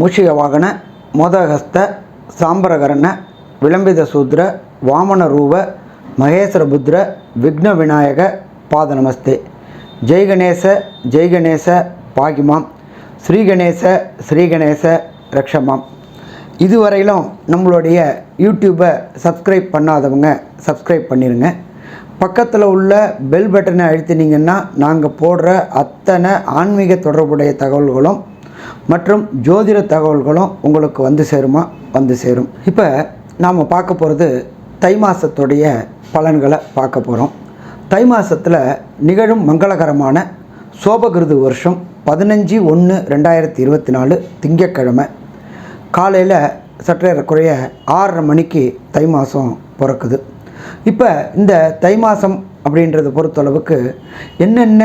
மூஷிக வாகன மோதகஸ்த சாம்பரகரண விளம்பித சூத்ர வாமன ரூப மகேஸ்வர புத்ர விக்ன விநாயக பாத நமஸ்தே. ஜெய்கணேச ஜெய்கணேச பாகிமாம். ஸ்ரீகணேச ஸ்ரீகணேச ரக்ஷமாம். இதுவரையிலும் நம்மளுடைய யூடியூப்பை சப்ஸ்கிரைப் பண்ணாதவங்க சப்ஸ்கிரைப் பண்ணிடுங்க பக்கத்தில் உள்ள பெல் பட்டனை அழுத்தினீங்கன்னா நாங்கள் போடுற அத்தனை ஆன்மீக தொடர்புடைய தகவல்களும் மற்றும் ஜோதிட தகவல்களும் உங்களுக்கு வந்து சேருமா? வந்து சேரும். இப்போ நாம் பார்க்க போகிறது தை மாதத்துடைய பலன்களை பார்க்க போகிறோம் தை மாதத்தில் நிகழும் மங்களகரமான சோபகிருது வருஷம் பதினஞ்சு ஒன்று ரெண்டாயிரத்தி இருபத்தி நாலு திங்கட்கிழமை. காலையில் சற்றேறக்குறைய ஆறரை மணிக்கு தை மாதம் பிறக்குது. இப்போ இந்த தை மாதம் அப்படின்றத பொறுத்தளவுக்கு என்னென்ன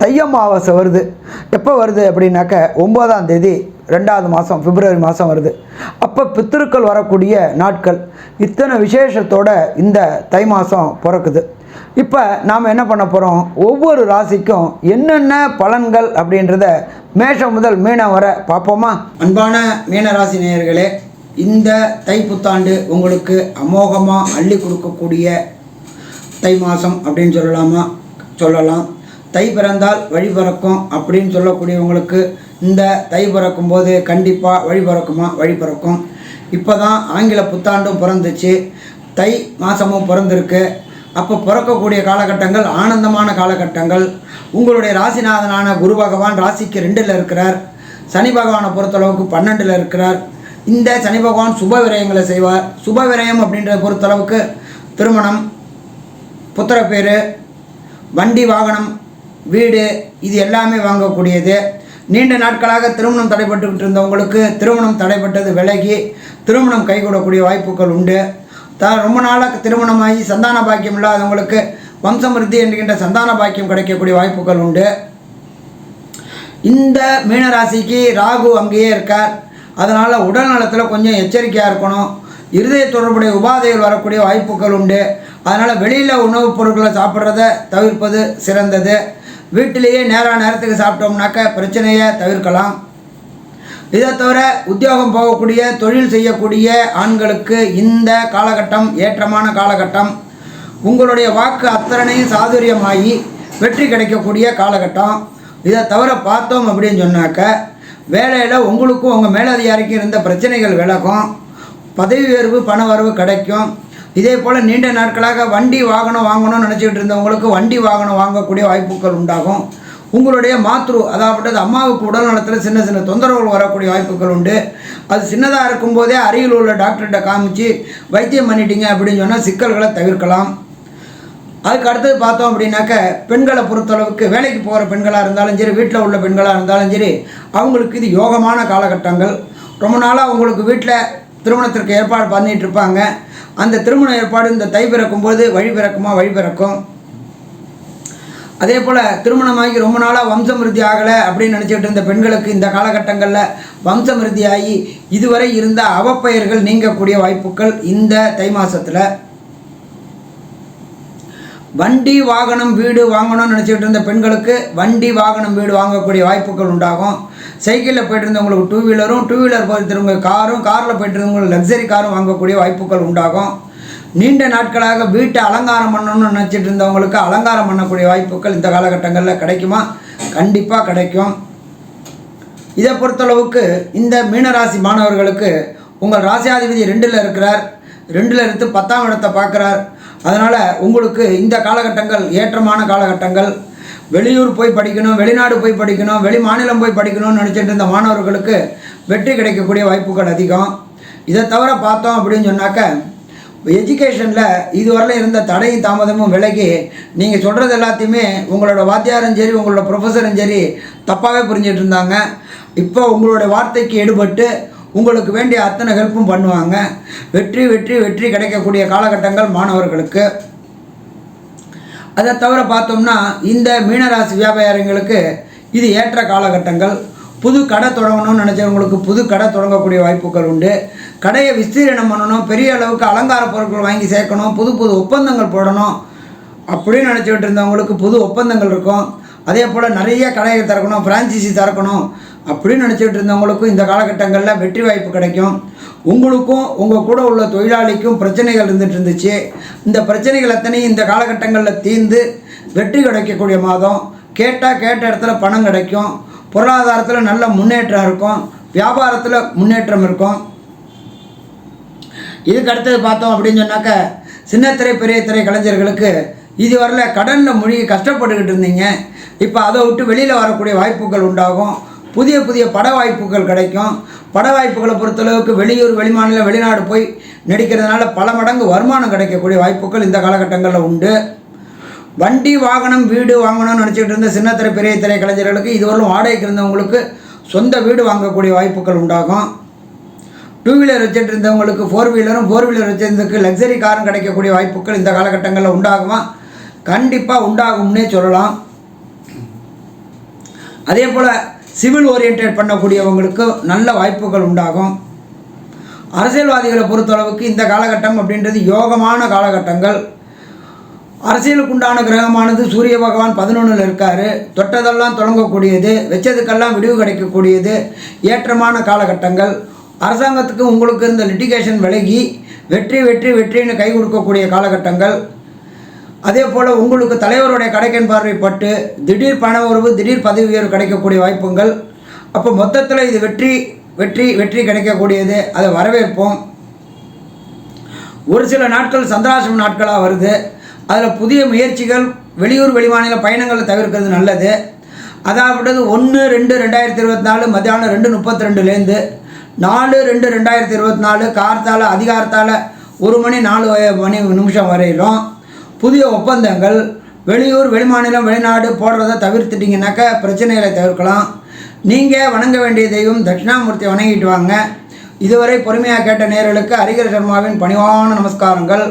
தை அமாவாசை வருது. எப்போ வருது அப்படின்னாக்க ஒம்பதாம் தேதி ரெண்டாவது மாதம் பிப்ரவரி மாதம் வருது. அப்போ பித்திருக்கள் வரக்கூடிய நாட்கள். இத்தனை விசேஷத்தோட இந்த தை மாதம் பிறக்குது. இப்போ நாம் என்ன பண்ண போகிறோம் ஒவ்வொரு ராசிக்கும் என்னென்ன பலன்கள் அப்படின்றத மேஷம் முதல் மீனம் வர பார்ப்போமா? அன்பான மீன ராசி நேயர்களே இந்த தை புத்தாண்டு உங்களுக்கு அமோகமாக அள்ளி கொடுக்கக்கூடிய தை மாதம் அப்படின்னு சொல்லலாமா? சொல்லலாம். தை பிறந்தால் வழி பிறக்கும் அப்படின்னு சொல்லக்கூடியவங்களுக்கு இந்த தை பிறக்கும் போது கண்டிப்பாக வழி பிறக்குமா? வழி பிறக்கும். இப்போ தான் ஆங்கில புத்தாண்டும் பிறந்துச்சு. தை மாதமும் பிறந்திருக்கு. அப்போ பிறக்கக்கூடிய காலகட்டங்கள் ஆனந்தமான காலகட்டங்கள். உங்களுடைய ராசிநாதனான குரு பகவான் ராசிக்கு ரெண்டில் இருக்கிறார். சனி பகவானை பொறுத்தளவுக்கு பன்னெண்டில் இருக்கிறார். இந்த சனி பகவான் சுப விரயங்களை செய்வார். சுப விரயம் அப்படின்றத பொறுத்தளவுக்கு திருமணம் புத்திரப்பேர் வண்டி வாகனம் வீடு இது எல்லாமே வாங்கக்கூடியது. நீண்ட நாட்களாக திருமணம் தடைப்பட்டுக்கிட்டு இருந்தவங்களுக்கு திருமணம் தடைப்பட்டது விலகி திருமணம் கைகூடக்கூடிய வாய்ப்புகள் உண்டு. த ரொம்ப நாளாக திருமணமாகி சந்தான பாக்கியம் இல்லாதவங்களுக்கு வம்சமிருத்தி என்கின்ற சந்தான பாக்கியம் கிடைக்கக்கூடிய வாய்ப்புகள் உண்டு. இந்த மீனராசிக்கு ராகு அங்கேயே இருக்கார். அதனால் உடல் நலத்தில் கொஞ்சம் எச்சரிக்கையாக இருக்கணும். இருதய தொடர்புடைய உபாதைகள் வரக்கூடிய வாய்ப்புகள் உண்டு. அதனால் வெளியில் உணவுப் பொருட்களை சாப்பிட்றத தவிர்ப்பது சிறந்தது. வீட்டிலேயே நேரா நேரத்துக்கு சாப்பிட்டோம்னாக்க பிரச்சனையை தவிர்க்கலாம். இதை தவிர உத்தியோகம் போகக்கூடிய தொழில் செய்யக்கூடிய ஆண்களுக்கு இந்த காலகட்டம் ஏற்றமான காலகட்டம். உங்களுடைய வாக்கு அத்தனையும் சாதுரியமாகி வெற்றி கிடைக்கக்கூடிய காலகட்டம். இதை தவிர பார்த்தோம் அப்படின்னு சொன்னாக்க வேலையில் உங்களுக்கும் உங்கள் மேலதிகாரிக்கும் இருந்த பிரச்சனைகள் விலகும். பதவி உயர்வு பண வரவு கிடைக்கும். இதே போல் நீண்ட நாட்களாக வண்டி வாகனம் வாங்கணும்னு நினச்சிக்கிட்டு இருந்தவங்களுக்கு வண்டி வாகனம் வாங்கக்கூடிய வாய்ப்புகள் உண்டாகும். உங்களுடைய மாத்ரு அதாவது அம்மாவுக்கு உடல் நலத்தில் சின்ன சின்ன தொந்தரவுகள் வரக்கூடிய வாய்ப்புகள் உண்டு. அது சின்னதாக இருக்கும்போதே அருகில் உள்ள டாக்டர்கிட்ட காமிச்சு வைத்தியம் பண்ணிட்டீங்க அப்படின்னு சொன்னால் சிக்கல்களை தவிர்க்கலாம். அதுக்கு அடுத்தது பார்த்தோம் அப்படின்னாக்க பெண்களை பொறுத்தளவுக்கு வேலைக்கு போகிற பெண்களாக இருந்தாலும் சரி வீட்டில் உள்ள பெண்களாக இருந்தாலும் சரி அவங்களுக்கு இது யோகமான காலகட்டங்கள். ரொம்ப நாளாக அவங்களுக்கு வீட்டில் திருமணத்திற்கு ஏற்பாடு பண்ணிகிட்டு இருப்பாங்க. அந்த திருமண ஏற்பாடு இந்த தை பிறக்கும்போது வழி பிறக்குமா? வழி பிறக்கும். அதே போல் திருமணமாகி ரொம்ப நாளாக வம்சமிருத்தி ஆகலை அப்படின்னு நினச்சிட்டு இருந்த பெண்களுக்கு இந்த காலகட்டங்களில் வம்சமிருத்தி ஆகி இதுவரை இருந்த அவப்பெயர்கள் நீங்கக்கூடிய வாய்ப்புகள் இந்த தை மாதத்தில் வண்டி வாகனம் வீடு வாங்கணும்னு நினச்சிட்டு இருந்த பெண்களுக்கு வண்டி வாகனம் வீடு வாங்கக்கூடிய வாய்ப்புகள் உண்டாகும். சைக்கிளில் போயிட்டு இருந்தவங்களுக்கு டூ வீலரும் டூ வீலர் போயிட்டு இருந்தவங்க காரும் காரில் போயிட்டு இருந்தவங்களுக்கு லக்ஸரி காரும் வாங்கக்கூடிய வாய்ப்புகள் உண்டாகும். நீண்ட நாட்களாக வீட்டை அலங்காரம் பண்ணணும்னு நினச்சிட்டு இருந்தவங்களுக்கு அலங்காரம் பண்ணக்கூடிய வாய்ப்புகள் இந்த காலகட்டங்களில் கிடைக்குமா? கண்டிப்பாக கிடைக்கும். இதை பொறுத்தளவுக்கு இந்த மீனராசி மாணவர்களுக்கு உங்கள் ராசியாதிபதி ரெண்டில் இருக்கிறார். ரெண்டில் இருந்து பத்தாம் இடத்தை பார்க்குறார். அதனால் உங்களுக்கு இந்த காலகட்டங்கள் ஏற்றமான காலகட்டங்கள் வெளியூர் போய் படிக்கணும் வெளிநாடு போய் படிக்கணும் வெளி மாநிலம் போய் படிக்கணும்னு நினச்சிட்டு இருந்த மாணவர்களுக்கு வெற்றி கிடைக்கக்கூடிய வாய்ப்புகள் அதிகம். இதை தவிர பார்த்தோம் அப்படின்னு சொன்னாக்க எஜுகேஷனில் இதுவரையிலும் இருந்த தடையும் தாமதமும் விலகி நீங்கள் சொல்கிறது எல்லாத்தையுமே உங்களோட வாத்தியாரும் சரி உங்களோட ப்ரொஃபஸரும் சரி தப்பாகவே புரிஞ்சிட்டு இருந்தாங்க. இப்போ உங்களோட வார்த்தைக்கு எடுபட்டு உங்களுக்கு வேண்டிய அத்தனை ஹெல்ப்பும் பண்ணுவாங்க. வெற்றி வெற்றி வெற்றி கிடைக்கக்கூடிய காலகட்டங்கள் மாணவர்களுக்கு. அதை தவிர பார்த்தோம்னா இந்த மீனராசி வியாபாரிங்களுக்கு இது ஏற்ற காலகட்டங்கள். புது கடை தொடங்கணும்னு நினச்சவங்களுக்கு புது கடை தொடங்கக்கூடிய வாய்ப்புகள் உண்டு. கடையை விஸ்தீரணம் பண்ணணும் பெரிய அளவுக்கு அலங்கார பொருட்கள் வாங்கி சேர்க்கணும் புது புது ஒப்பந்தங்கள் போடணும் அப்படின்னு நினச்சிக்கிட்டு இருந்தவங்களுக்கு புது ஒப்பந்தங்கள் இருக்கும். அதே போல் நிறைய கடையை திறக்கணும் ஃப்ரான்ச்சைசி திறக்கணும். அப்படின்னு நினச்சிக்கிட்டு இருந்தவங்களுக்கும் இந்த காலகட்டங்களில் வெற்றி வாய்ப்பு கிடைக்கும். உங்களுக்கும் உங்கள் கூட உள்ள தொழிலாளிக்கும் பிரச்சனைகள் இருந்துட்டு இருந்துச்சு. இந்த பிரச்சனைகள் அத்தனையும் இந்த காலகட்டங்களில் தீர்ந்து வெற்றி கிடைக்கக்கூடிய மாதம். கேட்டால் கேட்ட இடத்துல பணம் கிடைக்கும். பொருளாதாரத்தில் நல்ல முன்னேற்றம் இருக்கும். வியாபாரத்தில் முன்னேற்றம் இருக்கும். இதுக்கு அடுத்தது பார்த்தோம் அப்படின்னு சொன்னாக்க சின்னத்திரை பெரிய திரை கலைஞர்களுக்கு இதுவரையில் கடனில் மூழ்கி கஷ்டப்பட்டுக்கிட்டு இருந்தீங்க. இப்போ அதை விட்டு வெளியில் வரக்கூடிய வாய்ப்புகள் உண்டாகும். புதிய புதிய பட வாய்ப்புகள் கிடைக்கும். பட வாய்ப்புகளை பொறுத்தளவுக்கு வெளியூர் வெளிமாநிலம் வெளிநாடு போய் நடிக்கிறதுனால பல மடங்கு வருமானம் கிடைக்கக்கூடிய வாய்ப்புகள் இந்த காலகட்டங்களில் உண்டு. வண்டி வாகனம் வீடு வாங்கணும்னு நினச்சிக்கிட்டு இருந்த சின்னத்திரை பெரிய திரை கலைஞர்களுக்கு இதுவரையும் வாடகைக்கு இருந்தவங்களுக்கு சொந்த வீடு வாங்கக்கூடிய வாய்ப்புகள் உண்டாகும். டூ வீலர் வச்சுட்டு இருந்தவங்களுக்கு ஃபோர் வீலரும் ஃபோர் வீலர் வச்சிருந்ததுக்கு லக்ஸரி காரும் கிடைக்கக்கூடிய வாய்ப்புகள் இந்த காலகட்டங்களில் உண்டாகுமா? கண்டிப்பாக உண்டாகும்னே சொல்லலாம். அதே போல் சிவில் ஓரியன்டேட் பண்ணக்கூடியவங்களுக்கு நல்ல வாய்ப்புகள் உண்டாகும். அரசியல்வாதிகளை பொறுத்தளவுக்கு இந்த காலகட்டம் அப்படின்றது யோகமான காலகட்டங்கள். அரசியலுக்கு உண்டான கிரகமானது சூரிய பகவான் பதினொன்றில் இருக்கார். தொட்டதெல்லாம் தொடங்கக்கூடியது வச்சதுக்கெல்லாம் விடிவு கிடைக்கக்கூடியது ஏற்றமான காலகட்டங்கள். அரசாங்கத்துக்கு உங்களுக்கு இந்த லிட்டிகேஷன் விலகி வெற்றி வெற்றி வெற்றின்னு கை கொடுக்கக்கூடிய காலகட்டங்கள். அதே போல் உங்களுக்கு தலைவருடைய கடைக்கன் பார்வைப்பட்டு திடீர் பண உறவு திடீர் பதவி உயர்வு கிடைக்கக்கூடிய வாய்ப்புகள். அப்போ மொத்தத்தில் இது வெற்றி வெற்றி வெற்றி கிடைக்கக்கூடியது. அதை வரவேற்போம். ஒரு சில நாட்கள் சந்திராசிரம நாட்களாக வருது. அதில் புதிய முயற்சிகள் வெளியூர் வெளிமாநில பயணங்களை தவிர்க்கிறது நல்லது. அதாவது ஒன்று ரெண்டு ரெண்டாயிரத்தி இருபத்தி நாலு மத்தியானம் ரெண்டு முப்பத்தி ரெண்டுலேருந்து நாலு ரெண்டு ரெண்டாயிரத்தி இருபத்தி நாலு கார்த்தால அதிகாரத்தால் ஒரு மணி நாலு மணி நிமிஷம் வரையிலும் புதிய ஒப்பந்தங்கள் வெளியூர் வெளிமாநிலம் வெளிநாடு போடுறத தவிர்த்துட்டிங்கனாக்கா பிரச்சனைகளை தவிர்க்கலாம். நீங்கள் வணங்க வேண்டிய தெய்வம் தட்சிணாமூர்த்தி வணங்கிட்டு வாங்க. இதுவரை பொறுமையாக கேட்ட நேர்களுக்கு ஹரிகர சர்மாவின் பணிவான நமஸ்காரங்கள்.